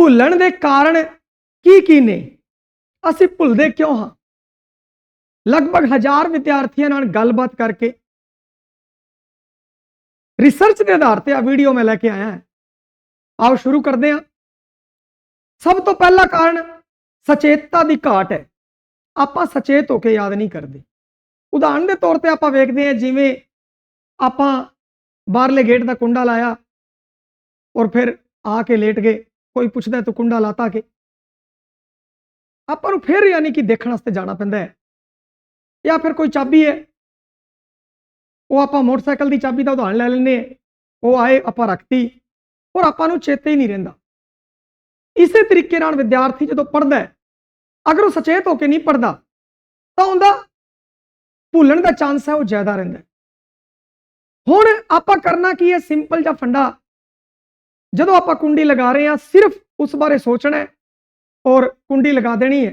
ਭੁੱਲਣ ਦੇ ਕਾਰਨ ਕੀ ਕੀ ਨੇ? ਅਸੀਂ ਭੁੱਲਦੇ ਕਿਉਂ ਹਾਂ? ਲਗਭਗ ਹਜ਼ਾਰ ਵਿਦਿਆਰਥੀਆਂ ਨਾਲ ਗੱਲਬਾਤ ਕਰਕੇ ਰਿਸਰਚ ਦੇ ਆਧਾਰ ਤੇ ਆ ਵੀਡੀਓ ਮੈਂ ਲੈ ਕੇ ਆਇਆ। ਹਾਂ ਆਓ ਸ਼ੁਰੂ ਕਰਦੇ ਹਾਂ। ਸਭ ਤੋਂ ਪਹਿਲਾ ਕਾਰਨ ਸਚੇਤਤਾ ਦੀ ਘਾਟ ਹੈ। ਆਪਾਂ ਸਚੇਤ ਹੋ ਕੇ ਯਾਦ ਨਹੀਂ ਕਰਦੇ। ਉਦਾਹਰਨ ਦੇ ਤੌਰ ਤੇ ਆਪਾਂ ਵੇਖਦੇ ਹਾਂ, ਜਿਵੇਂ ਆਪਾਂ ਬਾਹਰਲੇ ਗੇਟ ਦਾ ਕੁੰਡਾ ਲਾਇਆ ਔਰ ਫਿਰ ਆ ਕੇ ਲੇਟ ਗਏ। ਕੋਈ ਪੁੱਛਦਾ ਤੂੰ ਕੁੰਡਾ ਲਾਤਾ ਕਿ। ਆਪਾਂ ਨੂੰ ਫਿਰ ਯਾਨੀ ਕਿ ਦੇਖਣ ਵਾਸਤੇ ਜਾਣਾ ਪੈਂਦਾ ਹੈ। ਜਾਂ ਫਿਰ ਕੋਈ ਚਾਬੀ ਹੈ। ਉਹ ਆਪਾਂ ਮੋਟਰਸਾਈਕਲ ਦੀ ਚਾਬੀ ਦਾ ਉਦਾਹਰਣ ਲੈ ਲੈਂਦੇ ਹਾਂ। ਉਹ ਆਏ, ਆਪਾਂ ਰੱਖਤੀ। ਔਰ ਆਪਾਂ ਨੂੰ ਚੇਤੇ ਹੀ ਨਹੀਂ ਰਹਿੰਦਾ। ਇਸੇ ਤਰੀਕੇ ਨਾਲ ਵਿਦਿਆਰਥੀ ਜਦੋਂ ਪੜ੍ਹਦਾ ਹੈ, ਅਗਰ ਉਹ ਸਚੇਤ ਹੋ ਕੇ ਨਹੀਂ ਪੜ੍ਹਦਾ, ਤਾਂ ਉਹਦਾ ਭੁੱਲਣ ਦਾ ਚਾਂਸ ਹੈ, ਉਹ ਜ਼ਿਆਦਾ ਰਹਿੰਦਾ ਹੁਣ ਆਪਾਂ ਕਰਨਾ ਕੀ ਹੈ? ਸਿੰਪਲ ਜਾਂ ਫੰਡਾ ਜਦੋਂ ਆਪਾਂ ਕੁੰਡੀ ਲਗਾ ਰਹੇ ਹਾਂ ਸਿਰਫ ਉਸ ਬਾਰੇ ਸੋਚਣਾ ਹੈ ਔਰ ਕੁੰਡੀ ਲਗਾ ਦੇਣੀ ਹੈ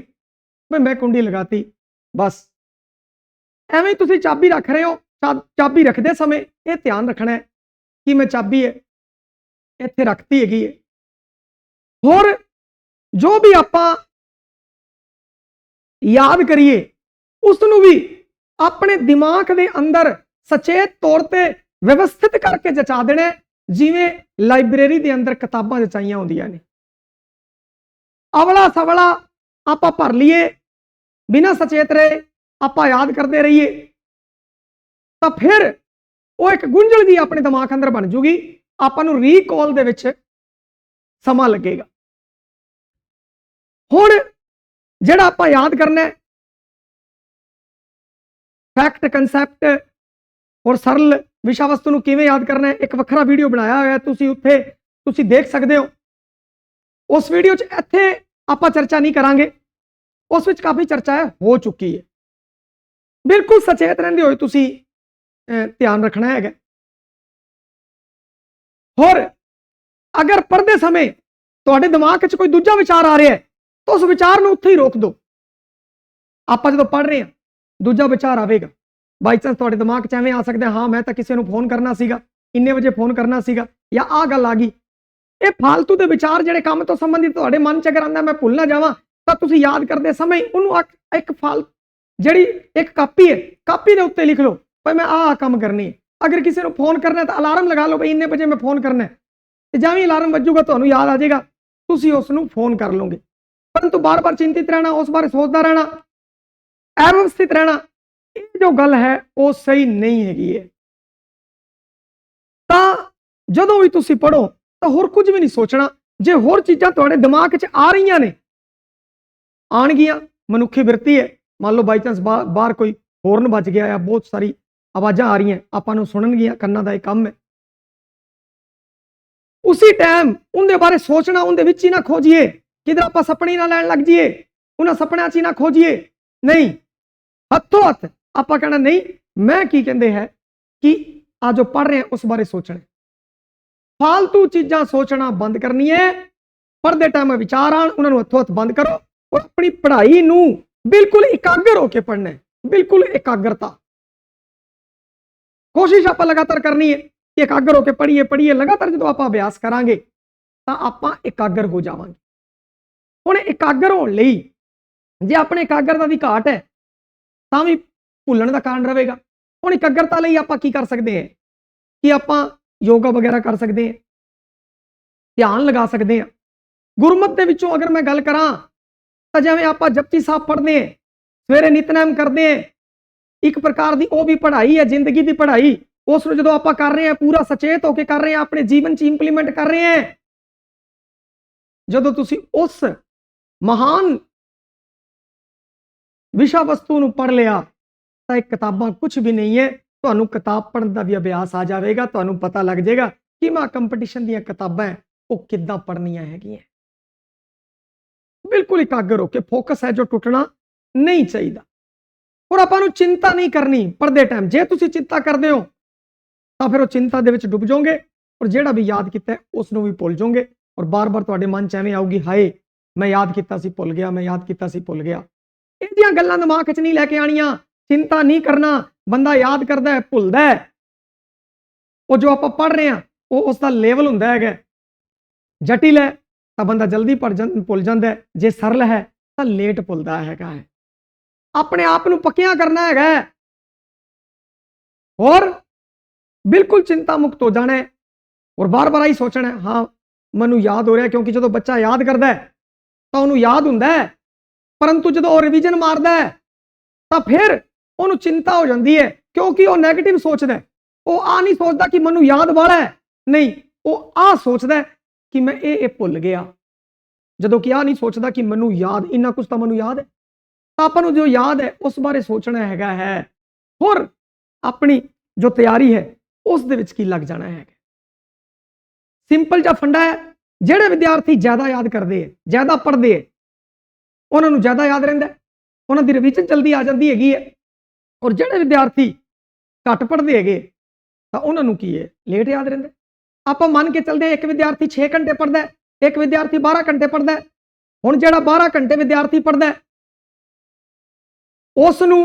ਵੀ ਮੈਂ ਕੁੰਡੀ ਲਗਾਤੀ ਬਸ ਐਵੇਂ ਹੀ ਤੁਸੀਂ ਚਾਬੀ ਰੱਖ ਰਹੇ ਹੋ ਚਾ- ਚਾਬੀ ਰੱਖਦੇ ਸਮੇਂ ਇਹ ਧਿਆਨ ਰੱਖਣਾ ਹੈ ਕਿ ਮੈਂ ਚਾਬੀ ਹੈ ਇੱਥੇ ਰੱਖਤੀ ਹੈਗੀ ਹੈ ਹੋਰ ਜੋ ਵੀ ਆਪਾਂ ਯਾਦ ਕਰੀਏ ਉਸ ਨੂੰ ਵੀ ਆਪਣੇ ਦਿਮਾਗ ਦੇ ਅੰਦਰ ਸਚੇਤ ਤੌਰ ਤੇ ਵਿਵਸਥਿਤ ਕਰਕੇ ਜਚਾ ਦੇਣਾ ਹੈ, ਜਿਵੇਂ ਲਾਇਬ੍ਰੇਰੀ ਦੇ ਅੰਦਰ ਕਿਤਾਬਾਂ ਜਚਾਈਆਂ ਹੁੰਦੀਆਂ ਨੇ। ਅਵਲਾ ਸਵਲਾ ਆਪਾਂ ਭਰ ਲਈਏ, ਬਿਨਾਂ ਸਚੇਤ ਰਹੇ ਆਪਾਂ ਯਾਦ ਕਰਦੇ ਰਹੀਏ। ਤਾਂ ਫਿਰ ਉਹ ਇੱਕ ਗੁੰਝਲ ਜੀ ਆਪਣੇ ਦਿਮਾਗ ਅੰਦਰ ਬਣ ਜੂਗੀ, ਆਪਾਂ ਨੂੰ ਰੀਕਾਲ ਦੇ ਵਿੱਚ ਸਮਾਂ ਲੱਗੇਗਾ। ਹੁਣ ਜਿਹੜਾ ਆਪਾਂ ਯਾਦ ਕਰਨਾ ਹੈ ਫੈਕਟ ਕਨਸੈਪਟ ਔਰ ਸਰਲ ਵਿਸ਼ਾ ਵਸਤੂ ਨੂੰ ਕਿਵੇਂ ਯਾਦ ਕਰਨਾ ਹੈ? ਇੱਕ ਵੱਖਰਾ ਵੀਡੀਓ ਬਣਾਇਆ ਹੋਇਆ ਤੁਸੀਂ ਉੱਥੇ, ਤੁਸੀਂ ਦੇਖ ਸਕਦੇ ਹੋ। ਉਸ ਵੀਡੀਓ 'ਚ ਇੱਥੇ ਆਪਾਂ ਚਰਚਾ ਨਹੀਂ ਕਰਾਂਗੇ। ਉਸ ਵਿੱਚ ਕਾਫੀ ਚਰਚਾ ਹੋ ਚੁੱਕੀ ਹੈ। ਬਿਲਕੁਲ ਸਚੇਤ ਰਹਿੰਦੇ ਹੋਏ ਤੁਸੀਂ ਧਿਆਨ ਰੱਖਣਾ ਹੈਗਾ। ਹੋਰ, ਅਗਰ ਪੜ੍ਹਦੇ ਸਮੇਂ ਤੁਹਾਡੇ ਦਿਮਾਗ 'ਚ ਕੋਈ ਦੂਜਾ ਵਿਚਾਰ ਆ ਰਿਹਾ ਹੈ, ਤਾਂ ਉਸ ਵਿਚਾਰ ਨੂੰ ਉੱਥੇ ਹੀ ਰੋਕ ਦਿਓ। ਆਪਾਂ ਜਦੋਂ ਪੜ੍ਹ ਰਹੇ ਹਾਂ, ਦੂਜਾ ਵਿਚਾਰ ਆਵੇਗਾ। ਬਾਈ ਚਾਂਸ ਤੁਹਾਡੇ ਦਿਮਾਗ 'ਚ ਐਵੇਂ ਆ ਸਕਦਾ ਹਾਂ ਮੈਂ ਤਾਂ ਕਿਸੇ ਨੂੰ ਫੋਨ ਕਰਨਾ ਸੀਗਾ, ਇੰਨੇ ਵਜੇ ਫੋਨ ਕਰਨਾ ਸੀਗਾ, ਜਾਂ ਆਹ ਗੱਲ ਆ ਗਈ। ਇਹ ਫालतू ਦੇ ਵਿਚਾਰ ਜਿਹੜੇ ਕੰਮ ਤੋਂ ਸੰਬੰਧਿਤ ਤੁਹਾਡੇ ਮਨ 'ਚ ਅਗਰ ਆਂਦਾ ਮੈਂ ਭੁੱਲ ਨਾ ਜਾਵਾਂ, ਤਾਂ ਤੁਸੀਂ ਯਾਦ ਕਰਦੇ ਸਮੇਂ ਉਹਨੂੰ ਇੱਕ- ਫਾਲ, ਜਿਹੜੀ ਇੱਕ ਕਾਪੀ ਹੈ, ਕਾਪੀ ਦੇ ਉੱਤੇ ਲਿਖ ਲਓ, ਭਾਈ ਮੈਂ ਆਹ ਆਹ ਕੰਮ ਕਰਨੀ ਹੈ। ਅਗਰ ਕਿਸੇ ਨੂੰ ਫੋਨ ਕਰਨਾ ਤਾਂ ਅਲਾਰਮ ਲਗਾ ਲਓ ਭਾਈ ਇੰਨੇ ਵਜੇ ਮੈਂ ਫੋਨ ਕਰਨਾ ਹੈ। ਤੇ ਜਿਵੇਂ ਅਲਾਰਮ ਵੱਜੂਗਾ, ਤੁਹਾਨੂੰ ਯਾਦ ਆ ਜਾਏਗਾ, ਤੁਸੀਂ ਉਸ ਨੂੰ ਫੋਨ ਕਰ ਲਓਗੇ। ਪਰੰਤੂ ਬਾਰ-ਬਾਰ ਚਿੰਤਿਤ ਰਹਿਣਾ, ਉਸ ਬਾਰੇ ਸੋਚਦਾ ਰਹਿਣਾ ਐਵਸਥਿਤ ਰਹਿਣਾ ਇਹ ਜੋ ਗੱਲ ਹੈ, ਉਹ ਸਹੀ ਨਹੀਂ ਹੈਗੀ ਹੈ ਤਾਂ ਜਦੋਂ ਵੀ ਤੁਸੀਂ ਪੜੋ ਤਾਂ ਹੋਰ ਕੁਝ ਵੀ ਨਹੀਂ ਸੋਚਣਾ। ਜੇ ਹੋਰ ਚੀਜ਼ਾਂ ਤੁਹਾਡੇ ਦਿਮਾਗ 'ਚ ਆ ਰਹੀਆਂ ਨੇ ਆਣਗੀਆਂ ਮਨੁੱਖੀ ਬਿਰਤੀ ਹੈ। ਮੰਨ ਲਓ ਬਾਈ ਚਾਂਸ ਬਾਹਰ ਕੋਈ ਹੋਰਨ ਵੱਜ ਗਿਆ ਆ ਬਹੁਤ ਸਾਰੀ ਆਵਾਜ਼ਾਂ ਆ ਰਹੀਆਂ, ਆਪਾਂ ਨੂੰ ਸੁਣਨਗੀਆਂ, ਕੰਨਾਂ ਦਾ ਇਹ ਕੰਮ ਹੈ। ਉਸੇ ਟਾਈਮ ਉਹਦੇ ਬਾਰੇ ਸੋਚਣਾ, ਉਹਦੇ ਵਿੱਚ ਹੀ ਨਾ ਖੋਜੀਏ। ਕਿਧਰ ਆਪਾਂ ਸੁਪਨੇ ਨਾ ਲੈਣ ਲੱਗ ਜਾਈਏ, ਉਹਨਾਂ ਸੁਪਨਿਆਂ 'ਚ ਹੀ ਨਾ ਖੋਜੀਏ। ਨਹੀਂ, ਹੱਥੋਂ ਹੱਥ ਆਪਾਂ ਕਹਿਣਾ ਨਹੀਂ, ਮੈਂ ਕੀ ਕਹਿੰਦੇ ਹੈ ਕਿ ਆ ਜੋ ਪੜ ਰਹੇ ਉਸ ਬਾਰੇ ਸੋਚਣਾ ਫालतू ਚੀਜ਼ਾਂ ਸੋਚਣਾ ਬੰਦ ਕਰਨੀ ਹੈ। ਪੜ੍ਹਦੇ ਟਾਈਮ ਵਿਚਾਰ ਆਣ ਉਹਨਾਂ ਨੂੰ ਹੱਥੋਂ ਹੱਥ ਬੰਦ ਕਰੋ ਔਰ ਆਪਣੀ ਪੜ੍ਹਾਈ ਨੂੰ ਬਿਲਕੁਲ ਇਕਾਗਰ ਹੋ ਕੇ ਪੜ੍ਹਨਾ ਹੈ, ਬਿਲਕੁਲ ਇਕਾਗਰਤਾ। ਕੋਸ਼ਿਸ਼ ਆਪਾਂ ਲਗਾਤਾਰ ਕਰਨੀ ਹੈ ਕਿ ਇਕਾਗਰ ਹੋ ਕੇ ਪੜ੍ਹੀਏ ਪੜ੍ਹੀਏ, ਲਗਾਤਾਰ ਜਦੋਂ ਆਪਾਂ ਅਭਿਆਸ ਕਰਾਂਗੇ, ਤਾਂ ਆਪਾਂ ਇਕਾਗਰ ਹੋ ਜਾਵਾਂਗੇ। ਹੁਣ ਇਕਾਗਰ ਹੋਣ ਲਈ ਜੇ ਆਪਣੇ ਇਕਾਗਰਤਾ ਦੀ ਘਾਟ ਹੈ, ਤਾਂ ਵੀ ਭੁੱਲਣ ਦਾ ਕਾਰਨ ਰਹੇਗਾ। ਹੁਣ ਇਕਾਗਰਤਾ ਲਈ ਆਪਾਂ ਕੀ ਕਰ ਸਕਦੇ ਹਾਂ? ਕਿ ਆਪਾਂ ਯੋਗਾ ਵਗੈਰਾ ਕਰ ਸਕਦੇ ਹਾਂ। ਧਿਆਨ ਲਗਾ ਸਕਦੇ ਹਾਂ। ਗੁਰਮਤ ਦੇ ਵਿੱਚੋਂ ਅਗਰ ਮੈਂ ਗੱਲ ਕਰਾਂ, ਤਾਂ ਜਿਵੇਂ ਆਪਾਂ ਜਪਜੀ ਸਾਹਿਬ ਪੜ੍ਹਦੇ ਹਾਂ, ਸਵੇਰੇ ਨਿਤਨੇਮ ਕਰਦੇ ਹਾਂ। ਇੱਕ ਪ੍ਰਕਾਰ ਦੀ ਉਹ ਵੀ ਪੜ੍ਹਾਈ ਹੈ, ਜ਼ਿੰਦਗੀ ਦੀ ਪੜ੍ਹਾਈ। ਉਸ ਨੂੰ ਜਦੋਂ ਆਪਾਂ ਕਰ ਰਹੇ ਹਾਂ, ਪੂਰਾ ਸਚੇਤ ਹੋ ਕੇ ਕਰ ਰਹੇ ਹਾਂ, ਆਪਣੇ ਜੀਵਨ 'ਚ ਇੰਪਲੀਮੈਂਟ ਕਰ ਰਹੇ ਹਾਂ। ਜਦੋਂ ਤੁਸੀਂ ਉਸ ਮਹਾਨ ਵਿਸ਼ਾ ਵਸਤੂ ਨੂੰ ਪੜ੍ਹ ਲਿਆ ਤਾਂ ਇਹ ਕਿਤਾਬਾਂ ਕੁਝ ਵੀ ਨਹੀਂ ਹੈ ਤੁਹਾਨੂੰ ਕਿਤਾਬ ਪੜ੍ਹਨ ਦਾ ਵੀ ਅਭਿਆਸ ਆ ਜਾਵੇਗਾ ਤੁਹਾਨੂੰ ਪਤਾ ਲੱਗ ਜਾਏਗਾ ਕਿ ਮਾ ਕੰਪੀਟੀਸ਼ਨ ਦੀਆਂ ਕਿਤਾਬਾਂ ਉਹ ਕਿੱਦਾਂ ਪੜ੍ਹਨੀਆਂ ਹੈਗੀਆਂ। ਬਿਲਕੁਲ ਇਕਾਗਰ ਹੋ ਕੇ ਫੋਕਸ ਹੈ ਜੋ ਟੁੱਟਣਾ ਨਹੀਂ ਚਾਹੀਦਾ। ਔਰ ਆਪਾਂ ਨੂੰ ਚਿੰਤਾ ਨਹੀਂ ਕਰਨੀ ਪੜ੍ਹਦੇ ਟਾਈਮ ਜੇ ਤੁਸੀਂ ਚਿੰਤਾ ਕਰਦੇ ਹੋ ਤਾਂ ਫਿਰ ਉਹ ਚਿੰਤਾ ਦੇ ਵਿੱਚ ਡੁੱਬ ਜਾਓਗੇ ਔਰ ਜਿਹੜਾ ਵੀ ਯਾਦ ਕੀਤਾ ਹੈ, ਉਸ ਨੂੰ ਵੀ ਭੁੱਲ ਜਾਓਗੇ ਔਰ ਬਾਰ-ਬਾਰ ਤੁਹਾਡੇ ਮਨ 'ਚ ਐਵੇਂ ਆਊਗੀ ਹਾਏ ਮੈਂ ਯਾਦ ਕੀਤਾ ਸੀ ਭੁੱਲ ਗਿਆ ਮੈਂ ਯਾਦ ਕੀਤਾ ਸੀ ਭੁੱਲ ਗਿਆ। ਇਹਦੀਆਂ ਗੱਲਾਂ ਦਿਮਾਗ 'ਚ ਨਹੀਂ ਲੈ ਕੇ ਆਣੀਆਂ ਚਿੰਤਾ ਨਹੀਂ ਕਰਨਾ ਬੰਦਾ ਯਾਦ ਕਰਦਾ ਹੈ ਭੁੱਲਦਾ ਹੈ। ਉਹ ਜੋ ਆਪਾਂ ਪੜ੍ਹ ਰਹੇ ਹਾਂ ਉਹ ਉਸ ਦਾ ਲੈਵਲ ਹੁੰਦਾ ਹੈਗਾ। ਜਟਿਲ ਹੈ ਤਾਂ ਬੰਦਾ ਜਲਦੀ ਭੁੱਲ ਜਾਂ- ਭੁੱਲ ਜਾਂਦਾ ਜੇ ਸਰਲ ਹੈ ਤਾਂ ਲੇਟ ਭੁੱਲਦਾ ਹੈਗਾ ਹੈ। ਆਪਣੇ ਆਪ ਨੂੰ ਪੱਕਿਆਂ ਕਰਨਾ ਹੈਗਾ ਹੈ। ਔਰ ਬਿਲਕੁਲ ਚਿੰਤਾ ਮੁਕਤ ਹੋ ਜਾਣਾ ਹੈ। ਔਰ ਬਾਰ-ਬਾਰ ਹੀ ਸੋਚਣਾ ਹੈ, ਹਾਂ ਮੈਨੂੰ ਯਾਦ ਹੋ ਰਿਹਾ ਕਿਉਂਕਿ ਜਦੋਂ ਬੱਚਾ ਯਾਦ ਕਰਦਾ ਹੈ ਤਾਂ ਉਹਨੂੰ ਯਾਦ ਹੁੰਦਾ ਹੈ। ਪਰੰਤੂ ਜਦੋਂ ਉਹ ਰਿਵੀਜ਼ਨ ਮਾਰਦਾ ਹੈ ਤਾਂ ਫਿਰ ਉਹਨੂੰ ਚਿੰਤਾ ਹੋ ਜਾਂਦੀ ਹੈ ਕਿਉਂਕਿ ਉਹ 네ਗੇਟਿਵ ਸੋਚਦਾ ਉਹ ਆ ਨਹੀਂ ਸੋਚਦਾ ਕਿ ਮੈਨੂੰ ਯਾਦ ਵਾਲਾ ਹੈ। ਨਹੀਂ, ਉਹ ਆ ਸੋਚਦਾ ਕਿ ਮੈਂ ਇਹ ਇਹ ਭੁੱਲ ਗਿਆ। ਜਦੋਂ ਕਿ ਆ ਨਹੀਂ ਸੋਚਦਾ ਕਿ ਮੈਨੂੰ ਯਾਦ, ਇੰਨਾ ਕੁਝ ਤਾਂ ਮੈਨੂੰ ਯਾਦ ਹੈ। ਤਾਂ ਆਪਾਂ ਨੂੰ ਜੋ ਯਾਦ ਹੈ, ਉਸ ਬਾਰੇ ਸੋਚਣਾ ਹੈਗਾ ਹੈ। ਹੋਰ, ਆਪਣੀ ਜੋ ਤਿਆਰੀ ਹੈ, ਉਸ ਦੇ ਵਿੱਚ ਕੀ ਲੱਗ ਜਾਣਾ ਹੈ। ਸਿੰਪਲ ਜਿਹਾ ਫੰਡਾ ਹੈ, ਜਿਹੜੇ ਵਿਦਿਆਰਥੀ ਜ਼ਿਆਦਾ ਯਾਦ ਕਰਦੇ ਹੈ, ਜ਼ਿਆਦਾ ਪੜ੍ਹਦੇ ਹੈ, ਉਹਨਾਂ ਨੂੰ ਜ਼ਿਆਦਾ ਯਾਦ ਰਹਿੰਦਾ ਉਹਨਾਂ ਦੀ ਰਿਵੀਜ਼ਨ ਜਲਦੀ ਆ ਜਾਂਦੀ ਹੈਗੀ ਹੈ। ਔਰ ਜਿਹੜੇ ਵਿਦਿਆਰਥੀ ਘੱਟ ਪੜ੍ਹਦੇ ਹੈਗੇ ਤਾਂ ਉਹਨਾਂ ਨੂੰ ਕੀ ਹੈ? ਲੇਟ ਯਾਦ ਰਹਿੰਦਾ ਆਪਾਂ ਮੰਨ ਕੇ ਚੱਲਦੇ ਹਾਂ, ਇੱਕ ਵਿਦਿਆਰਥੀ 6 ਘੰਟੇ ਪੜ੍ਹਦਾ ਹੈ ਇੱਕ ਵਿਦਿਆਰਥੀ 12 ਘੰਟੇ ਪੜ੍ਹਦਾ ਹੈ। ਹੁਣ ਜਿਹੜਾ 12 ਘੰਟੇ ਵਿਦਿਆਰਥੀ ਪੜ੍ਹਦਾ ਉਸ ਨੂੰ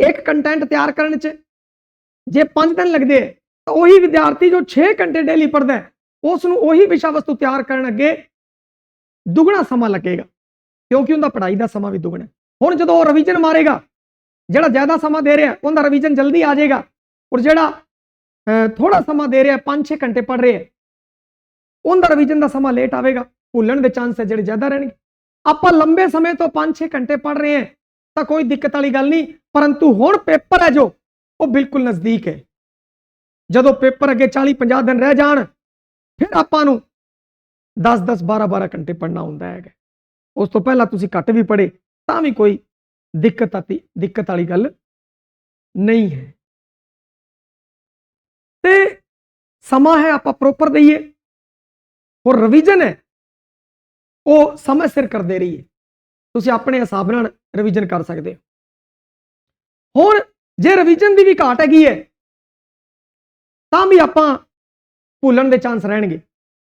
ਇੱਕ ਕੰਟੈਂਟ ਤਿਆਰ ਕਰਨ 'ਚ ਜੇ 5 ਦਿਨ ਲੱਗਦੇ ਹੈ, ਤਾਂ ਉਹੀ ਵਿਦਿਆਰਥੀ ਜੋ 6 ਘੰਟੇ ਡੇਲੀ ਪੜ੍ਹਦਾ ਹੈ ਉਸ ਨੂੰ ਉਹੀ ਵਿਸ਼ਾ ਵਸਤੂ ਤਿਆਰ ਕਰਨ ਅੱਗੇ ਦੁੱਗਣਾ ਸਮਾਂ ਲੱਗੇਗਾ। ਕਿਉਂਕਿ ਉਹਦਾ ਪੜ੍ਹਾਈ ਦਾ ਸਮਾਂ ਵੀ ਦੁੱਗਣਾ ਹੁਣ ਜਦੋਂ ਉਹ ਰਿਵੀਜ਼ਨ ਮਾਰੇਗਾ ਜਿਹੜਾ ਜ਼ਿਆਦਾ ਸਮਾਂ ਦੇ ਰਿਹਾ, ਉਹਦਾ ਰਿਵੀਜ਼ਨ ਜਲਦੀ ਆ ਜਾਏਗਾ। ਔਰ ਜਿਹੜਾ ਥੋੜਾ ਸਮਾਂ ਦੇ ਰਿਹਾ 5-6 ਘੰਟੇ ਪੜ੍ਹ ਰਿਹਾ, ਉਹਦਾ ਰਿਵੀਜ਼ਨ ਦਾ ਸਮਾਂ ਲੇਟ ਆਵੇਗਾ। ਭੁੱਲਣ ਦੇ ਚਾਂਸ ਹੈ ਜਿਹੜੇ ਜ਼ਿਆਦਾ ਰਹਿਣਗੇ। ਆਪਾਂ ਲੰਬੇ ਸਮੇਂ ਤੋਂ 5-6 ਘੰਟੇ ਪੜ੍ਹ ਰਹੇ ਹਾਂ, ਤਾਂ ਕੋਈ ਦਿੱਕਤ ਵਾਲੀ ਗੱਲ ਨਹੀਂ, ਪਰੰਤੂ ਹੁਣ ਪੇਪਰ ਹੈ ਜੋ, ਉਹ ਬਿਲਕੁਲ ਨਜ਼ਦੀਕ ਹੈ। ਜਦੋਂ ਪੇਪਰ ਅੱਗੇ 40-50 ਦਿਨ ਰਹਿ ਜਾਣ, ਫਿਰ ਆਪਾਂ ਨੂੰ 10-10 12-12 ਘੰਟੇ ਪੜ੍ਹਨਾ ਹੁੰਦਾ ਹੈਗਾ। ਉਸ ਤੋਂ ਪਹਿਲਾਂ ਤੁਸੀਂ ਘੱਟ ਵੀ ਪੜ੍ਹੇ, ਤਾਂ ਵੀ ਕੋਈ ਦਿੱਕਤ ਆਤੀ, ਦਿੱਕਤ ਵਾਲੀ ਗੱਲ ਨਹੀਂ ਹੈ। ਤੇ ਸਮਾਂ ਹੈ, ਆਪਾਂ ਪ੍ਰੋਪਰ ਦਈਏ ਔਰ ਰਿਵੀਜ਼ਨ ਹੈ, ਉਹ ਸਮੇਂ ਸਿਰ ਕਰਦੇ ਰਹੀਏ। ਤੁਸੀਂ ਆਪਣੇ ਹਿਸਾਬ ਨਾਲ ਰਿਵੀਜ਼ਨ ਕਰ ਸਕਦੇ ਹੋ। ਹੁਣ ਜੇ ਰਿਵੀਜ਼ਨ ਦੀ ਵੀ ਘਾਟ ਹੈਗੀ ਹੈ, ਤਾਂ ਵੀ ਆਪਾਂ ਭੁੱਲਣ ਦੇ ਚਾਂਸ ਰਹਿਣਗੇ।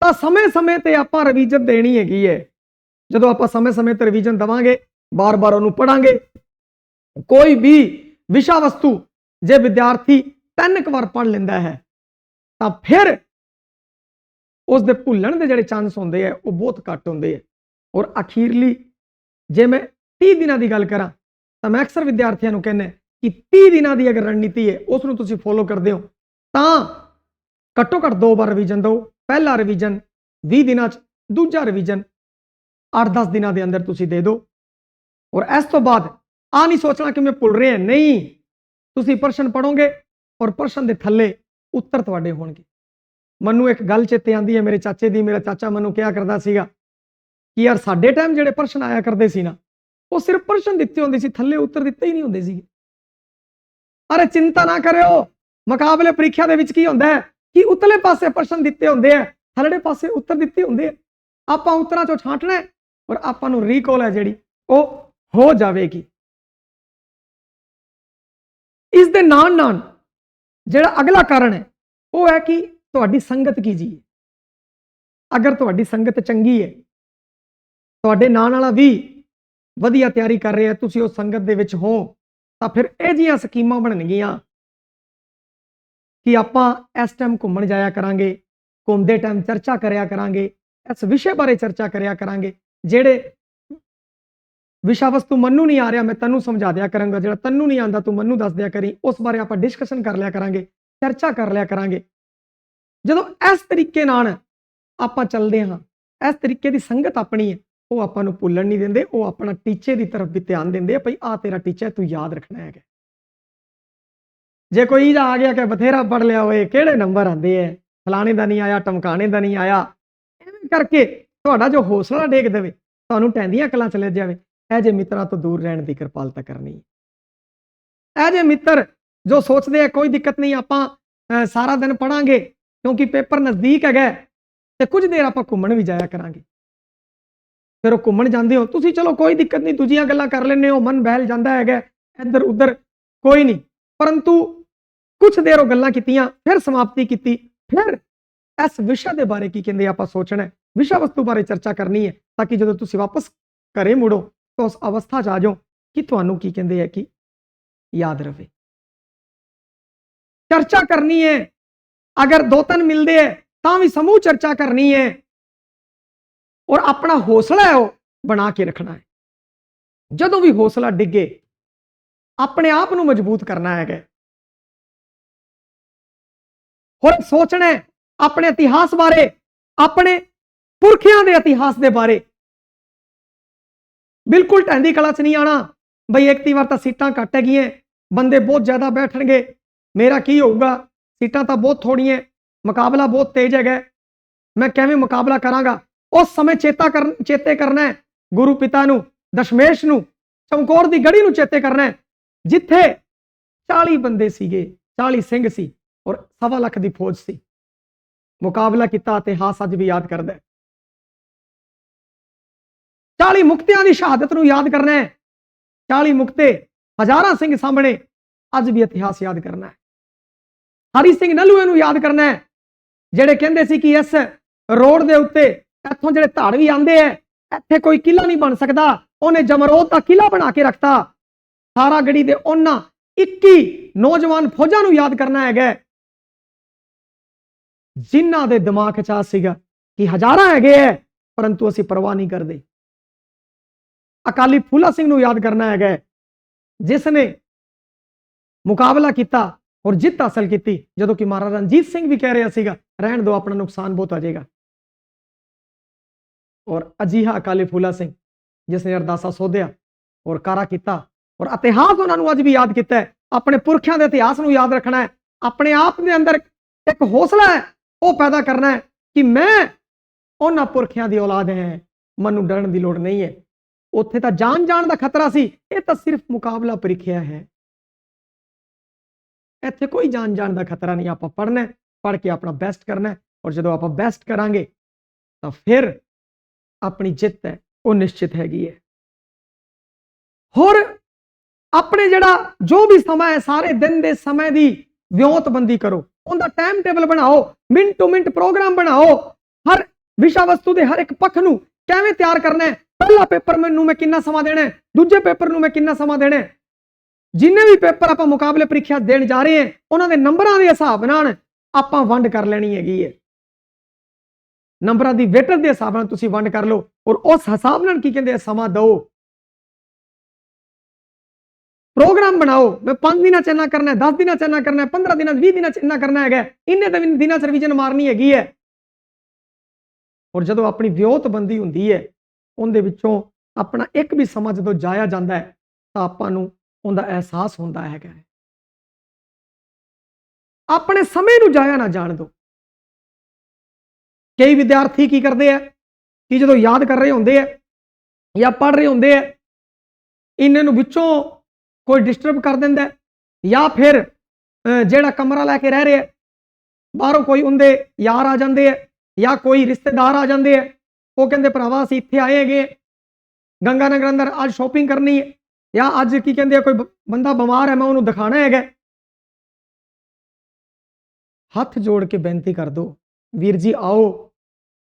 ਤਾਂ ਸਮੇਂ-ਸਮੇਂ ਤੇ ਆਪਾਂ ਰਿਵੀਜ਼ਨ ਦੇਣੀ ਹੈਗੀ ਹੈ। ਜਦੋਂ ਆਪਾਂ ਸਮੇਂ-ਸਮੇਂ ਤੇ ਰਿਵੀਜ਼ਨ ਦਵਾਂਗੇ ਬਾਰ-ਬਾਰ ਉਹਨੂੰ ਪੜਾਂਗੇ। ਕੋਈ ਵੀ ਵਿਸ਼ਾ ਵਸਤੂ ਜੇ ਵਿਦਿਆਰਥੀ ਤਿੰਨ ਕੁ ਵਾਰ ਪੜ ਲੈਂਦਾ ਹੈ, ਤਾਂ ਫਿਰ ਉਸ ਦੇ ਭੁੱਲਣ ਦੇ ਜਿਹੜੇ ਚਾਂਸ ਹੁੰਦੇ ਆ, ਉਹ ਬਹੁਤ ਘੱਟ ਹੁੰਦੇ ਆ। ਔਰ ਅਖੀਰਲੀ ਜੇ ਮੈਂ 30 ਦਿਨਾਂ ਦੀ ਗੱਲ ਕਰਾਂ, ਤਾਂ ਮੈਂ ਅਕਸਰ ਵਿਦਿਆਰਥੀਆਂ ਨੂੰ ਕਹਿੰਦਾ ਕਿ 30 ਦਿਨਾਂ ਦੀ ਅਗਰ ਰਣਨੀਤੀ ਹੈ, ਉਸ ਨੂੰ ਤੁਸੀਂ ਫੋਲੋ ਕਰਦੇ ਹੋ, ਤਾਂ ਘੱਟੋ ਘੱਟ ਦੋ ਵਾਰ ਰਿਵੀਜ਼ਨ ਦਿਓ। ਪਹਿਲਾ ਰਿਵੀਜ਼ਨ 20 ਦਿਨਾਂ 'ਚ, ਦੂਜਾ ਰਿਵੀਜ਼ਨ 8-10 ਦਿਨਾਂ ਦੇ ਅੰਦਰ ਤੁਸੀਂ ਦੇ ਦਿਓ। ਔਰ ਇਸ ਤੋਂ ਬਾਅਦ ਆ ਨਹੀਂ ਸੋਚਣਾ ਕਿ ਮੈਂ ਭੁੱਲ ਰਿਹਾ, ਨਹੀਂ। ਤੁਸੀਂ ਪ੍ਰਸ਼ਨ ਪੜੋਗੇ ਔਰ ਪ੍ਰਸ਼ਨ ਦੇ ਥੱਲੇ ਉੱਤਰ ਤੁਹਾਡੇ ਹੋਣਗੇ। ਮੈਨੂੰ ਇੱਕ ਗੱਲ ਚੇਤੇ ਆਂਦੀ ਹੈ ਮੇਰੇ ਚਾਚੇ ਦੀ, ਮੇਰਾ ਚਾਚਾ ਮੈਨੂੰ ਕਿਹਾ ਕਰਦਾ ਸੀਗਾ ਕਿ ਯਾਰ ਸਾਡੇ ਟਾਈਮ ਜਿਹੜੇ ਪ੍ਰਸ਼ਨ ਆਇਆ ਕਰਦੇ ਸੀ ਨਾ, ਉਹ ਸਿਰਫ ਪ੍ਰਸ਼ਨ ਦਿੱਤੇ ਹੁੰਦੇ ਸੀ, ਥੱਲੇ ਉੱਤਰ ਦਿੱਤੇ ਹੀ ਨਹੀਂ ਹੁੰਦੇ ਸੀ ਅਰੇ ਚਿੰਤਾ ਨਾ ਕਰਿਓ, ਮੁਕਾਬਲੇ ਪ੍ਰੀਖਿਆ ਦੇ ਵਿੱਚ ਕੀ ਹੁੰਦਾ ਹੈ? ਕਿ ਉਤਲੇ ਪਾਸੇ ਪ੍ਰਸ਼ਨ ਦਿੱਤੇ ਹੁੰਦੇ ਆ, ਥੱਲੜੇ ਪਾਸੇ ਉੱਤਰ ਦਿੱਤੇ ਹੁੰਦੇ ਆ? ਆਪਾਂ ਉੱਤਰਾਂ ਚੋਂ ਛਾਂਟਣਾ ਔਰ ਆਪਾਂ ਨੂੰ ਰੀਕਾਲ ਹੈ ਜਿਹੜੀ, ਉਹ ਹੋ ਜਾਵੇਗੀ। ਇਸ ਦੇ ਨਾਲ ਨਾਲ ਜਿਹੜਾ ਅਗਲਾ ਕਾਰਨ ਹੈ, ਉਹ ਹੈ ਕਿ ਤੁਹਾਡੀ ਸੰਗਤ ਕੀ ਜੀ ਹੈ। ਅਗਰ ਤੁਹਾਡੀ ਸੰਗਤ ਚੰਗੀ ਹੈ, ਤੁਹਾਡੇ ਨਾਲ ਵਾਲਾ ਵੀ ਵਧੀਆ ਤਿਆਰੀ ਕਰ ਰਿਹਾ ਤੁਸੀਂ ਉਹ ਸੰਗਤ ਦੇ ਵਿੱਚ ਹੋ, ਤਾਂ ਫਿਰ ਇਹ ਜੀਆਂ ਸਕੀਮਾਂ ਬਣਨਗੀਆਂ ਕਿ ਆਪਾਂ ਇਸ ਟਾਈਮ ਘੁੰਮਣ ਜਾਇਆ ਕਰਾਂਗੇ, ਘੁੰਮਦੇ ਟਾਈਮ ਚਰਚਾ ਕਰਿਆ ਕਰਾਂਗੇ, ਇਸ ਵਿਸ਼ੇ ਬਾਰੇ ਚਰਚਾ ਕਰਿਆ ਕਰਾਂਗੇ, ਜਿਹੜੇ ਵਿਸ਼ਾ ਵਸਤੂ ਮੈਨੂੰ ਨਹੀਂ ਆ ਰਿਹਾ, ਮੈਂ ਤੈਨੂੰ ਸਮਝਾ ਦਿਆ ਕਰਾਂਗਾ। ਜਿਹੜਾ ਤੈਨੂੰ ਨਹੀਂ ਆਂਦਾ ਤੂੰ ਮੈਨੂੰ ਦੱਸ ਦਿਆ ਕਰੀ। ਉਸ ਬਾਰੇ ਆਪਾਂ ਡਿਸਕਸ਼ਨ ਕਰ ਲਿਆ ਕਰਾਂਗੇ, ਚਰਚਾ ਕਰ ਲਿਆ ਕਰਾਂਗੇ। ਜਦੋਂ ਇਸ ਤਰੀਕੇ ਨਾਲ ਆਪਾਂ ਚੱਲਦੇ ਹਾਂ, ਇਸ ਤਰੀਕੇ ਦੀ ਸੰਗਤ ਆਪਣੀ ਹੈ, ਉਹ ਆਪਾਂ ਨੂੰ ਭੁੱਲਣ ਨਹੀਂ ਦਿੰਦੇ, ਉਹ ਆਪਣਾ ਟੀਚੇ ਦੀ ਤਰਫ ਵੀ ਧਿਆਨ ਦਿੰਦੇ ਆ, ਭਈ ਆ ਤੇਰਾ ਟੀਚਾ ਤੂੰ ਯਾਦ ਰੱਖਣਾ ਹੈਗਾ। ਜੇ ਕੋਈ ਆ ਗਿਆ ਕਿ ਬਥੇਰਾ ਪੜ ਲਿਆ ਹੋਏ ਕਿਹੜੇ ਨੰਬਰ ਆਂਦੇ ਐ? ਫਲਾਣੇ ਦਾ ਨਹੀਂ ਆਇਆ, ਟਮਕਾਣੇ ਦਾ ਨਹੀਂ ਆਇਆ। ਐਵੇਂ ਕਰਕੇ ਤੁਹਾਡਾ ਜੋ ਹੌਸਲਾ ਡੇਕ ਦੇਵੇ, ਤੁਹਾਨੂੰ ਟੈਂਦੀਆਂ ਕਲਾਂ ਚਲੇ ਜਾਵੇ। ਇਹ ਜੇ ਮਿੱਤਰਾਂ ਤੋਂ ਦੂਰ ਰਹਿਣ ਦੀ ਕਿਰਪਾਲਤਾ ਕਰਨੀ ਇਹ ਜੇ ਮਿੱਤਰ ਜੋ ਸੋਚਦੇ ਆ, ਕੋਈ ਦਿੱਕਤ ਨਹੀਂ, ਆਪਾਂ ਸਾਰਾ ਦਿਨ ਪੜਾਂਗੇ ਕਿਉਂਕਿ ਪੇਪਰ ਨਜ਼ਦੀਕ ਹੈਗਾ ਤੇ ਕੁਝ ਦੇਰ ਆਪਾਂ ਘੁੰਮਣ ਵੀ ਜਾਇਆ ਕਰਾਂਗੇ। ਫਿਰ ਉਹ ਘੁੰਮਣ ਜਾਂਦੇ ਹੋ, ਤੁਸੀਂ ਚਲੋ ਕੋਈ ਦਿੱਕਤ ਨਹੀਂ, ਦੂਜੀਆਂ ਗੱਲਾਂ ਕਰ ਲੈਂਦੇ ਹੋ, ਮਨ ਬਹਿਲ ਜਾਂਦਾ ਹੈਗਾ ਇੱਧਰ, ਉੱਧਰ, ਕੋਈ ਨਹੀਂ। ਪਰੰਤੂ ਕੁਝ ਦੇਰ ਉਹ ਗੱਲਾਂ ਕੀਤੀਆਂ, ਫਿਰ ਸਮਾਪਤੀ ਕੀਤੀ, ਫਿਰ ਇਸ ਵਿਸ਼ਾ ਦੇ ਬਾਰੇ ਕੀ ਕਹਿੰਦੇ ਆਪਾਂ ਸੋਚਣਾ ਹੈ? ਵਿਸ਼ਾ ਵਸਤੂ ਬਾਰੇ ਚਰਚਾ ਕਰਨੀ ਹੈ, ਤਾਂ ਕਿ ਜਦੋਂ ਤੁਸੀਂ ਵਾਪਸ ਘਰੇ ਮੁੜੋ ਤਾਂ ਉਸ ਅਵਸਥਾ 'ਚ ਆ ਜਾਓ ਕਿ ਤੁਹਾਨੂੰ ਕੀ ਕਹਿੰਦੇ ਆ ਕਿ ਯਾਦ ਰਵੇ। ਚਰਚਾ ਕਰਨੀ ਹੈ ਅਗਰ ਦੋ ਤਿੰਨ ਮਿਲਦੇ ਹੈ ਤਾਂ ਵੀ ਸਮੂਹ ਚਰਚਾ ਕਰਨੀ ਹੈ ਔਰ ਆਪਣਾ ਹੌਸਲਾ ਹੈ ਉਹ ਬਣਾ ਕੇ ਰੱਖਣਾ ਹੈ ਜਦੋਂ ਵੀ ਹੌਸਲਾ ਡਿੱਗੇ, ਆਪਣੇ ਆਪ ਨੂੰ ਮਜ਼ਬੂਤ ਕਰਨਾ ਹੈਗਾ ਹੋਰ ਸੋਚਣਾ ਆਪਣੇ ਇਤਿਹਾਸ ਬਾਰੇ, ਆਪਣੇ ਪੁਰਖਿਆਂ ਦੇ ਇਤਿਹਾਸ ਦੇ ਬਾਰੇ। ਬਿਲਕੁਲ ਢੈਂਦੀ ਕਲਾ ਚ ਨਹੀਂ ਆਣਾ ਬਈ ਇੱਕ ਤੀ ਵਾਰ ਤਾਂ ਸੀਟਾਂ ਘੱਟ ਹੈਗੀਆਂ, ਬੰਦੇ ਬਹੁਤ ਜ਼ਿਆਦਾ ਬੈਠਣਗੇ। ਮੇਰਾ ਕੀ ਹੋਊਗਾ? ਸੀਟਾਂ ਤਾਂ ਬਹੁਤ ਥੋੜੀਆਂ ਮੁਕਾਬਲਾ ਬਹੁਤ ਤੇਜ਼ ਹੈਗਾ। ਮੈਂ ਕਿਵੇਂ ਮੁਕਾਬਲਾ ਕਰਾਂਗਾ? ਉਸ ਸਮੇਂ ਚੇਤਾ ਕਰਨ, ਚੇਤੇ ਕਰਨਾ ਗੁਰੂ ਪਿਤਾ ਨੂੰ, ਦਸ਼ਮੇਸ਼ ਨੂੰ, ਚਮਕੌਰ ਦੀ ਗੜੀ ਨੂੰ ਚੇਤੇ ਕਰਨਾ ਜਿੱਥੇ 40 ਬੰਦੇ ਸੀਗੇ 40 ਸਿੰਘ ਸੀ ਔਰ ਸਵਾ ਲੱਖ ਦੀ ਫੌਜ ਸੀ। ਮੁਕਾਬਲਾ ਕੀਤਾ ਇਤਿਹਾਸ ਅੱਜ ਵੀ ਯਾਦ ਕਰਦਾ 40 ਮੁਕਤਿਆਂ ਦੀ ਸ਼ਹਾਦਤ ਨੂੰ ਯਾਦ ਕਰਨਾ ਹੈ। 40 ਮੁਕਤੇ ਹਜ਼ਾਰਾਂ ਸਿੰਘ ਸਾਹਮਣੇ ਅੱਜ ਵੀ ਇਤਿਹਾਸ ਯਾਦ ਕਰਨਾ ਹੈ। ਹਰੀ ਸਿੰਘ ਨਲੂਏ ਨੂੰ ਯਾਦ ਕਰਨਾ ਹੈ, ਜਿਹੜੇ ਕਹਿੰਦੇ ਸੀ ਕਿ ਇਸ ਰੋਡ ਦੇ ਉੱਤੇ ਇੱਥੋਂ ਜਿਹੜੇ ਧਾੜਵੀ ਆਂਦੇ ਐ ਇੱਥੇ ਕੋਈ ਕਿਲਾ ਨਹੀਂ ਬਣ ਸਕਦਾ, ਉਹਨੇ ਜਮਰੋਦ ਦਾ ਕਿਲਾ ਬਣਾ ਕੇ ਰੱਖਤਾ। ਸਾਰਾ ਗੜੀ ਦੇ ਉਹਨਾਂ 21 ਨੌਜਵਾਨ ਫੌਜਾਂ ਨੂੰ ਯਾਦ ਕਰਨਾ ਹੈਗਾ ਜਿਨ੍ਹਾਂ ਦੇ ਦਿਮਾਗ 'ਚ ਆ ਸੀਗਾ ਕਿ ਹਜ਼ਾਰਾਂ ਹੈਗੇ ਐ ਪਰੰਤੂ ਅਸੀਂ ਪਰਵਾਹ ਨਹੀਂ ਕਰਦੇ। ਅਕਾਲੀ ਫੂਲਾ ਸਿੰਘ ਨੂੰ ਯਾਦ ਕਰਨਾ ਹੈਗਾ ਜਿਸ ਨੇ ਮੁਕਾਬਲਾ ਕੀਤਾ ਔਰ ਜਿੱਤ ਹਾਸਲ ਕੀਤੀ, ਜਦੋਂ ਕਿ ਮਹਾਰਾਜਾ ਰਣਜੀਤ ਸਿੰਘ ਵੀ ਕਹਿ ਰਿਹਾ ਸੀਗਾ, ਰਹਿਣ ਦਿਓ, ਆਪਣਾ ਨੁਕਸਾਨ ਬਹੁਤ ਆ ਜਾਏਗਾ। ਔਰ ਅਜੀਹਾ ਅਕਾਲੀ ਫੂਲਾ ਸਿੰਘ ਜਿਸ ਨੇ ਅਰਦਾਸਾ ਸੋਧਿਆ ਔਰ ਕਾਰਾ ਕੀਤਾ ਔਰ ਇਤਿਹਾਸ ਉਹਨਾਂ ਨੂੰ ਅੱਜ ਵੀ ਯਾਦ ਕੀਤਾ ਹੈ। ਆਪਣੇ ਪੁਰਖਿਆਂ ਦੇ ਇਤਿਹਾਸ ਨੂੰ ਯਾਦ ਰੱਖਣਾ ਹੈ। ਆਪਣੇ ਆਪ ਦੇ ਅੰਦਰ ਇੱਕ ਹੌਸਲਾ ਹੈ, ਉਹ ਪੈਦਾ ਕਰਨਾ ਹੈ ਕਿ ਮੈਂ ਉਹਨਾਂ ਪੁਰਖਿਆਂ ਦੀ ਔਲਾਦ ਹਾਂ। ਮੈਨੂੰ ਡਰਨ ਦੀ ਲੋੜ ਨਹੀਂ ਹੈ। ਉੱਥੇ ਤਾਂ ਜਾਨ ਜਾਣ ਦਾ ਖਤਰਾ ਸੀ। ਇਹ ਤਾਂ ਸਿਰਫ ਮੁਕਾਬਲਾ ਪ੍ਰੀਖਿਆ ਹੈ। ਇੱਥੇ ਕੋਈ ਜਾਨ ਜਾਣ ਦਾ ਖਤਰਾ ਨਹੀਂ। ਆਪਾਂ ਪੜ੍ਹਨਾ ਹੈ, ਪੜ੍ਹ ਕੇ ਆਪਣਾ ਬੈਸਟ ਕਰਨਾ ਔਰ ਜਦੋਂ ਆਪਾਂ ਬੈਸਟ ਕਰਾਂਗੇ, ਤਾਂ ਫਿਰ ਆਪਣੀ ਜਿੱਤ ਹੈ, ਉਹ ਨਿਸ਼ਚਿਤ ਹੈਗੀ ਹੈ। ਹੋਰ, ਆਪਣੇ ਜਿਹੜਾ ਜੋ ਵੀ ਸਮਾਂ ਹੈ, ਸਾਰੇ ਦਿਨ ਦੇ ਸਮੇਂ ਦੀ ਵਿਉਂਤਬੰਦੀ ਕਰੋ। ਉਹਦਾ ਟਾਈਮ ਟੇਬਲ ਬਣਾਓ ਮਿੰਟ ਟੂ ਮਿੰਟ ਪ੍ਰੋਗਰਾਮ ਬਣਾਓ। ਹਰ ਵਿਸ਼ਾ ਵਸਤੂ ਦੇ ਹਰ ਇੱਕ ਪੱਖ ਨੂੰ ਕਿਵੇਂ ਤਿਆਰ ਕਰਨਾ ਹੈ ਪਹਿਲਾ ਪੇਪਰ ਮੈਨੂੰ ਮੈਂ ਕਿੰਨਾ ਸਮਾਂ ਦੇਣਾ ਹੈ? ਦੂਜੇ ਪੇਪਰ ਨੂੰ ਮੈਂ ਕਿੰਨਾ ਸਮਾਂ ਦੇਣਾ ਹੈ? ਜਿੰਨੇ ਵੀ ਪੇਪਰ ਆਪਾਂ ਮੁਕਾਬਲੇ ਪ੍ਰੀਖਿਆ ਦੇਣ ਜਾ ਰਹੇ ਹਾਂ, ਉਹਨਾਂ ਦੇ ਨੰਬਰਾਂ ਦੇ ਹਿਸਾਬ ਨਾਲ ਆਪਾਂ ਵੰਡ ਕਰ ਲੈਣੀ ਹੈਗੀ ਹੈ। ਨੰਬਰਾਂ ਦੀ ਵੇਟਰ ਦੇ ਹਿਸਾਬ ਨਾਲ ਤੁਸੀਂ ਵੰਡ ਕਰ ਲਓ ਔਰ ਉਸ ਹਿਸਾਬ ਨਾਲ ਕੀ ਕਹਿੰਦੇ ਆ, ਸਮਾਂ ਦਿਓ। ਪ੍ਰੋਗਰਾਮ ਬਣਾਓ। ਮੈਂ 5 ਦਿਨਾਂ ਚ ਇੰਨਾ ਕਰਨਾ ਹੈ 10 ਦਿਨਾਂ ਚ ਇੰਨਾ ਕਰਨਾ ਹੈ 15 ਦਿਨਾਂ ਚ 20 ਦਿਨਾਂ ਚ ਇੰਨਾ ਕਰਨਾ ਹੈਗਾ ਇੰਨੇ ਤਾਂ ਦਿਨਾਂ ਚ ਰਿਵੀਜ਼ਨ ਮਾਰਨੀ ਹੈਗੀ ਹੈ। ਔਰ ਜਦੋਂ ਆਪਣੀ ਵਿਉਤ ਬੰਦੀ ਹੁੰਦੀ ਹੈ ਉਹਦੇ ਵਿੱਚੋਂ ਆਪਣਾ ਇੱਕ ਵੀ ਸਮਾਂ ਜਦੋਂ ਜਾਇਆ ਜਾਂਦਾ ਹੈ, ਤਾਂ ਆਪਾਂ ਨੂੰ ਉਹਦਾ ਅਹਿਸਾਸ ਹੁੰਦਾ ਹੈਗਾ ਆਪਣੇ ਸਮੇਂ ਨੂੰ ਜਾਇਆ ਨਾ ਜਾਣ ਦਿਓ। ਕਈ ਵਿਦਿਆਰਥੀ ਕੀ ਕਰਦੇ ਆ, ਕਿ ਜਦੋਂ ਯਾਦ ਕਰ ਰਹੇ ਹੁੰਦੇ ਆ ਜਾਂ ਪੜ ਰਹੇ ਹੁੰਦੇ ਆ, ਇਹਨਾਂ ਨੂੰ ਵਿੱਚੋਂ ਕੋਈ ਡਿਸਟਰਬ ਕਰ ਦਿੰਦਾ ਜਾਂ ਫਿਰ ਜਿਹੜਾ ਕਮਰਾ ਲੈ ਕੇ ਰਹਿ ਰਿਹਾ ਬਾਹਰੋਂ ਕੋਈ ਉਹਦੇ ਯਾਰ ਆ ਜਾਂਦੇ ਆ ਜਾਂ ਕੋਈ ਰਿਸ਼ਤੇਦਾਰ ਆ ਜਾਂਦੇ ਆ ਉਹ ਕਹਿੰਦੇ, ਭਰਾਵਾ, ਅਸੀਂ ਇੱਥੇ ਆਏ ਹੈਗੇ। ਗੰਗਾ ਨਗਰ ਅੰਦਰ ਅੱਜ ਸ਼ਾਪਿੰਗ ਕਰਨੀ ਹੈ। ਜਾਂ ਅੱਜ ਕੀ ਕਹਿੰਦੇ ਆ, ਕੋਈ ਬ- ਬੰਦਾ ਬਿਮਾਰ ਹੈ, ਮੈਂ ਉਹਨੂੰ ਦਿਖਾਣਾ ਹੈਗਾ। ਹੱਥ ਜੋੜ ਕੇ ਬੇਨਤੀ ਕਰ ਦੋ, ਵੀਰ ਜੀ ਆਓ,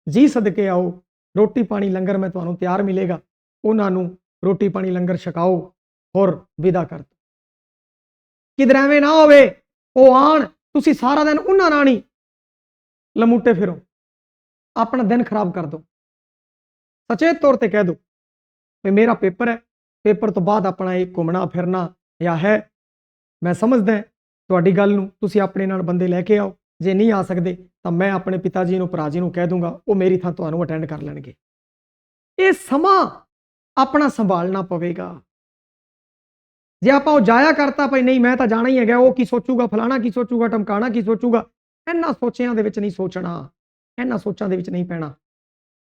ਜੀ ਸਦਕੇ ਆਓ, ਰੋਟੀ ਪਾਣੀ ਲੰਗਰ ਮੈਂ ਤੁਹਾਨੂੰ ਤਿਆਰ ਮਿਲੇਗਾ। ਉਹਨਾਂ ਨੂੰ ਰੋਟੀ ਪਾਣੀ ਲੰਗਰ ਛਕਾਓ, ਹੋਰ ਵਿਦਾ ਕਰ ਦੋ। ਕਿਧਰ ਐਵੇਂ ਨਾ ਹੋਵੇ, ਉਹ ਆਣ, ਤੁਸੀਂ ਸਾਰਾ ਦਿਨ ਉਹਨਾਂ ਨਾਲ ਹੀ ਲਮੂਟੇ ਫਿਰੋ। ਆਪਣਾ ਦਿਨ ਖਰਾਬ ਕਰ ਦੋ। ਸਚੇਤ ਤੌਰ ਤੇ ਕਹਿ ਦੋ ਵੀ ਮੇਰਾ ਪੇਪਰ ਹੈ। ਪੇਪਰ ਤੋਂ ਬਾਅਦ ਆਪਣਾ ਇਹ ਘੁੰਮਣਾ ਫਿਰਨਾ ਜਾਂ ਹੈ। ਮੈਂ ਸਮਝਦਾ ਤੁਹਾਡੀ ਗੱਲ ਨੂੰ, ਤੁਸੀਂ ਆਪਣੇ ਨਾਲ ਬੰਦੇ ਲੈ ਕੇ ਆਓ। ਜੇ ਨਹੀਂ ਆ ਸਕਦੇ, ਤਾਂ ਮੈਂ ਆਪਣੇ ਪਿਤਾ ਜੀ ਨੂੰ, ਭਰਾ ਜੀ ਨੂੰ ਕਹਿ ਦੂੰਗਾ, ਉਹ ਮੇਰੀ ਥਾਂ ਤੁਹਾਨੂੰ ਅਟੈਂਡ ਕਰ ਲੈਣਗੇ। ਇਹ ਸਮਾਂ ਆਪਣਾ ਸੰਭਾਲਣਾ ਪਵੇਗਾ। ਜੇ ਆਪਾਂ ਉਹ ਜਾਇਆ ਕਰਤਾ ਭਈ ਨਹੀਂ, ਮੈਂ ਤਾਂ ਜਾਣਾ ਹੀ ਹੈਗਾ, ਉਹ ਕੀ ਸੋਚੂਗਾ? ਫਲਾਣਾ ਕੀ ਸੋਚੂਗਾ? ਟਮਕਾਣਾ ਕੀ ਸੋਚੂਗਾ? ਇਹਨਾਂ ਸੋਚਿਆਂ ਦੇ ਵਿੱਚ ਨਹੀਂ ਸੋਚਣਾ। ਇਹਨਾਂ ਸੋਚਾਂ ਦੇ ਵਿੱਚ ਨਹੀਂ ਪੈਣਾ।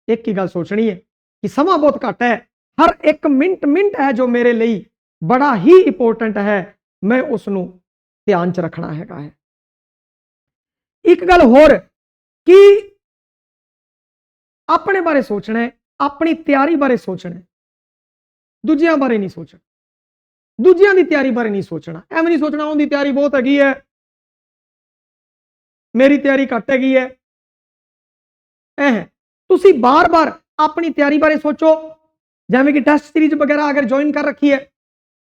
ਇੱਕ ਹੀ ਗੱਲ ਸੋਚਣੀ ਹੈ ਕਿ ਸਮਾਂ ਬਹੁਤ ਘੱਟ ਹੈ ਹਰ ਇੱਕ ਮਿੰਟ ਮਿੰਟ ਹੈ ਜੋ ਮੇਰੇ ਲਈ ਬੜਾ ਹੀ ਇੰਪੋਰਟੈਂਟ ਹੈ ਮੈਂ ਉਸ ਨੂੰ ਧਿਆਨ 'ਚ ਰੱਖਣਾ ਹੈਗਾ ਹੈ ਇੱਕ ਗੱਲ ਹੋਰ ਕਿ ਆਪਣੇ ਬਾਰੇ ਸੋਚਣਾ ਹੈ ਆਪਣੀ ਤਿਆਰੀ ਬਾਰੇ ਸੋਚਣਾ ਹੈ ਦੂਜਿਆਂ ਬਾਰੇ ਨਹੀਂ ਸੋਚਣਾ ਦੂਜਿਆਂ ਦੀ ਤਿਆਰੀ ਬਾਰੇ ਨਹੀਂ ਸੋਚਣਾ ਐਵੇਂ ਨਹੀਂ ਸੋਚਣਾ ਉਹਦੀ ਤਿਆਰੀ ਬਹੁਤ ਹੈਗੀ ਹੈ ਮੇਰੀ ਤਿਆਰੀ ਘੱਟ ਹੈਗੀ ਹੈ ਇਹ ਤੁਸੀਂ ਬਾਰ-ਬਾਰ ਆਪਣੀ ਤਿਆਰੀ ਬਾਰੇ ਸੋਚੋ। ਜਿਵੇਂ ਕਿ ਟੈਸਟ ਸੀਰੀਜ਼ ਵਗੈਰਾ ਅਗਰ ਜੁਆਇਨ ਕਰ ਰੱਖੀ ਹੈ,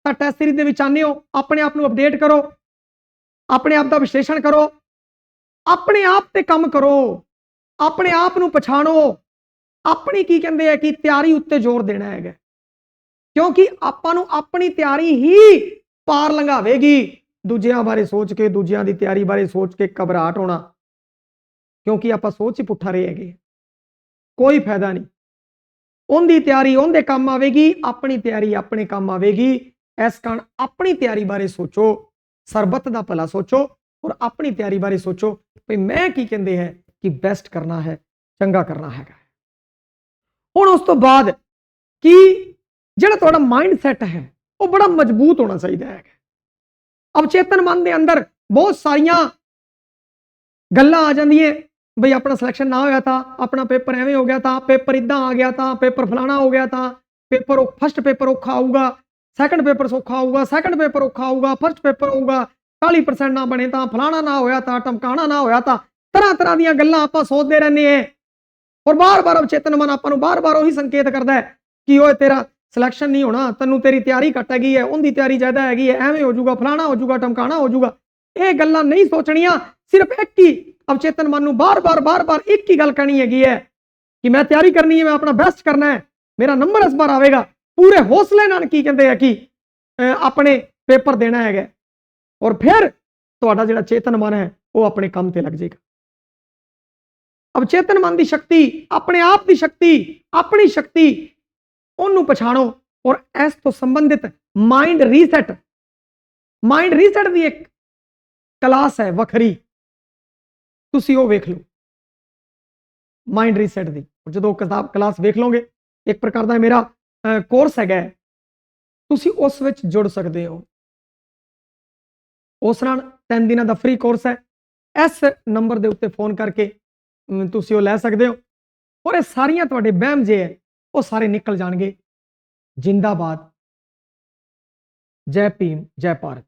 ਤਾਂ ਟੈਸਟ ਸੀਰੀਜ਼ ਦੇ ਵਿੱਚ ਆਨੇ ਹੋ, ਆਪਣੇ ਆਪ ਨੂੰ ਅਪਡੇਟ ਕਰੋ, ਆਪਣੇ ਆਪ ਦਾ ਵਿਸ਼ਲੇਸ਼ਣ ਕਰੋ, ਆਪਣੇ ਆਪ ਤੇ ਕੰਮ ਕਰੋ, ਆਪਣੇ ਆਪ ਨੂੰ ਪਛਾਣੋ। ਆਪਣੀ ਕੀ ਕਹਿੰਦੇ ਆ ਕਿ ਤਿਆਰੀ ਉੱਤੇ ਜ਼ੋਰ ਦੇਣਾ ਹੈਗਾ। ਕਿਉਂਕਿ ਆਪਾਂ ਨੂੰ ਆਪਣੀ ਤਿਆਰੀ ਹੀ ਪਾਰ ਲੰਘਾਵੇਗੀ। ਦੂਜਿਆਂ ਬਾਰੇ ਸੋਚ ਕੇ, ਦੂਜਿਆਂ ਦੀ ਤਿਆਰੀ ਬਾਰੇ ਸੋਚ ਕੇ ਘਬਰਾਹਟ ਹੋਣਾ। ਕਿਉਂਕਿ ਆਪਾਂ ਸੋਚ ਹੀ ਪੁੱਠਾ ਰਹੇ ਹੈਗੇ। ਕੋਈ ਫਾਇਦਾ ਨਹੀਂ। ਉਹਦੀ ਤਿਆਰੀ ਉਹਦੇ ਕੰਮ ਆਵੇਗੀ, ਆਪਣੀ ਤਿਆਰੀ ਆਪਣੇ ਕੰਮ ਆਵੇਗੀ। ਇਸ ਕਾਰਨ ਆਪਣੀ ਤਿਆਰੀ ਬਾਰੇ ਸੋਚੋ, ਸਰਬੱਤ ਦਾ ਭਲਾ ਸੋਚੋ ਔਰ ਆਪਣੀ ਤਿਆਰੀ ਬਾਰੇ ਸੋਚੋ ਵੀ ਮੈਂ ਕੀ ਕਹਿੰਦੇ ਹੈ ਕਿ ਬੈਸਟ ਕਰਨਾ ਹੈ, ਚੰਗਾ ਕਰਨਾ ਹੈਗਾ। ਹੁਣ ਉਸ ਤੋਂ ਬਾਅਦ ਕਿ ਜਿਹੜਾ ਤੁਹਾਡਾ ਮਾਈਂਡ ਸੈਟ ਹੈ, ਉਹ ਬੜਾ ਮਜ਼ਬੂਤ ਹੋਣਾ ਚਾਹੀਦਾ ਹੈ। ਅਵਚੇਤਨ ਮਨ ਦੇ ਅੰਦਰ ਬਹੁਤ ਸਾਰੀਆਂ ਗੱਲਾਂ ਆ ਜਾਂਦੀਆਂ ਬਈ ਆਪਣਾ ਸਿਲੈਕਸ਼ਨ ਨਾ ਹੋਇਆ ਤਾਂ, ਆਪਣਾ ਪੇਪਰ ਐਵੇਂ ਹੋ ਗਿਆ ਤਾਂ ਪੇਪਰ ਇਦਾਂ ਆ ਗਿਆ ਤਾਂ ਪੇਪਰ ਫਲਾਣਾ ਹੋ ਗਿਆ ਤਾਂ ਪੇਪਰ ਫਸਟ ਪੇਪਰ ਔਖਾ ਆਊਗਾ ਸੈਕੰਡ ਪੇਪਰ ਸੌਖਾ ਆਊਗਾ ਸੈਕੰਡ ਪੇਪਰ ਔਖਾ ਆਊਗਾ ਫਸਟ ਪੇਪਰ ਹੋਊਗਾ 40% ਨਾ ਬਣੇ ਤਾਂ, ਫਲਾਣਾ ਨਾ ਹੋਇਆ ਤਾਂ, ਟਮਕਾਣਾ ਨਾ ਹੋਇਆ ਤਾਂ, ਤਰ੍ਹਾਂ ਤਰ੍ਹਾਂ ਦੀਆਂ ਗੱਲਾਂ ਆਪਾਂ ਸੋਚਦੇ ਰਹਿੰਦੇ ਆਂ ਔਰ ਬਾਰ-ਬਾਰ ਅਵਚੇਤਨ ਮਨ ਆਪਾਂ ਨੂੰ ਬਾਰ-ਬਾਰ ਉਹੀ ਸੰਕੇਤ ਕਰਦਾ ਹੈ ਕਿ ਓਏ ਤੇਰਾ ਸਿਲੈਕਸ਼ਨ ਨਹੀਂ ਹੋਣਾ, ਤੈਨੂੰ ਤੇਰੀ ਤਿਆਰੀ ਘੱਟ ਹੈਗੀ ਹੈ, ਉਹਦੀ ਤਿਆਰੀ ਜ਼ਿਆਦਾ ਹੈਗੀ ਹੈ, ਐਵੇਂ ਹੋ ਜਾਊਗਾ, ਫਲਾਣਾ ਹੋ ਜਾਊਗਾ, ਟਮਕਾਣਾ ਹੋ ਜਾਊਗਾ। ਇਹ ਗੱਲਾਂ ਨਹੀਂ ਸੋਚਣੀਆਂ, ਸਿਰਫ ਇੱਕ ਹੀ ਅਵਚੇਤਨ ਮਨ ਨੂੰ ਬਾਰ-ਬਾਰ ਬਾਰ-ਬਾਰ ਇੱਕ ਹੀ ਗੱਲ ਕਹਿਣੀ ਹੈਗੀ ਹੈ ਕਿ ਮੈਂ ਤਿਆਰੀ ਕਰਨੀ ਹੈ, ਮੈਂ ਆਪਣਾ ਬੈਸਟ ਕਰਨਾ ਹੈ, ਮੇਰਾ ਨੰਬਰ ਇਸ ਵਾਰ ਆਵੇਗਾ। ਪੂਰੇ ਹੌਸਲੇ ਨਾਲ ਕੀ ਕਹਿੰਦੇ ਆ ਕਿ ਆਪਣੇ ਪੇਪਰ ਦੇਣਾ ਹੈਗਾ ਔਰ ਫਿਰ ਤੁਹਾਡਾ ਜਿਹੜਾ ਚੇਤਨ ਮਨ ਹੈ, ਉਹ ਆਪਣੇ ਕੰਮ ਤੇ ਲੱਗ ਜਾਏਗਾ। ਅਵਚੇਤਨ ਮਨ ਦੀ ਸ਼ਕਤੀ, ਆਪਣੇ ਆਪ ਦੀ ਸ਼ਕਤੀ, ਆਪਣੀ ਸ਼ਕਤੀ, ਉਹਨੂੰ ਪਛਾਣੋ। ਔਰ ਇਸ ਤੋਂ ਸੰਬੰਧਿਤ ਮਾਈਂਡ ਰੀਸੈਟ ਮਾਈਂਡ ਰੀਸੈਟ ਦੀ ਇੱਕ ਕਲਾਸ ਹੈ ਵੱਖਰੀ। ਤੁਸੀਂ ਉਹ ਵੇਖ ਲਓ। ਮਾਈਂਡ ਰੀਸੈਟ ਦੀ। ਜਦੋਂ ਉਹ ਕਿਤਾਬ ਕਲਾਸ ਵੇਖ ਲਓਗੇ, ਇੱਕ ਪ੍ਰਕਾਰ ਦਾ ਮੇਰਾ ਕੋਰਸ ਹੈਗਾ ਤੁਸੀਂ ਉਸ ਵਿੱਚ ਜੁੜ ਸਕਦੇ ਹੋ। ਉਸ ਨਾਲ 3 ਦਿਨਾਂ ਦਾ ਫ੍ਰੀ ਕੋਰਸ ਹੈ। ਇਸ ਨੰਬਰ ਦੇ ਉੱਤੇ ਫੋਨ ਕਰਕੇ ਤੁਸੀਂ ਉਹ ਲੈ ਸਕਦੇ ਹੋ। ਔਰ ਇਹ ਸਾਰੀਆਂ ਤੁਹਾਡੇ ਵਹਿਮ ਜੇ ਹੈ, ਉਹ ਸਾਰੇ ਨਿਕਲ ਜਾਣਗੇ। ਜਿੰਦਾਬਾਦ। ਜੈ ਭੀਮ, ਜੈ ਭਾਰਤ।